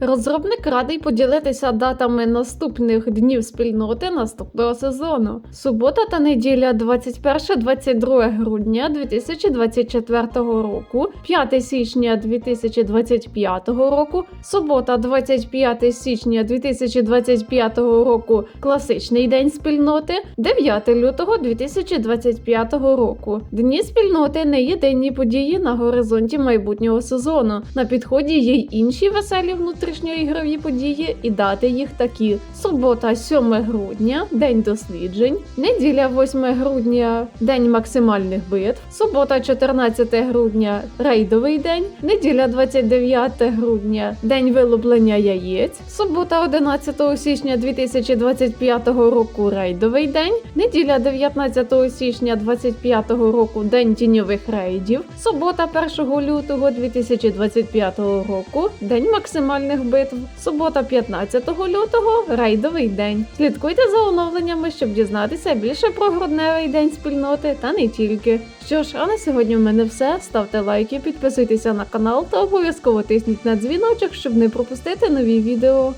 Розробник радий поділитися датами наступних днів спільноти наступного сезону. Субота та неділя 21-22 грудня 2024 року, 5 січня 2025 року, субота 25 січня 2025 року класичний день спільноти, 9 лютого 2025 року. Дні спільноти не єдині події на горизонті майбутнього сезону. На підході є й інші веселі внутрішньоігрові події, і дати їх такі: субота, 7 грудня, день досліджень, неділя 8 грудня, день максимальних битв, субота, 14 грудня, рейдовий день, неділя 29 грудня, день вилуплення яєць, субота, 11 січня 2025 року, рейдовий день, неділя 19 січня 2025 року, день тіньових рейдів, субота, 1 лютого 2025 року, день максимальних битв, субота, 15 лютого, рейдовий день. Слідкуйте за оновленнями, щоб дізнатися більше про грудневий день спільноти та не тільки. Що ж, а на сьогодні в мене все. Ставте лайки, підписуйтеся на канал та обов'язково тисніть на дзвіночок, щоб не пропустити нові відео.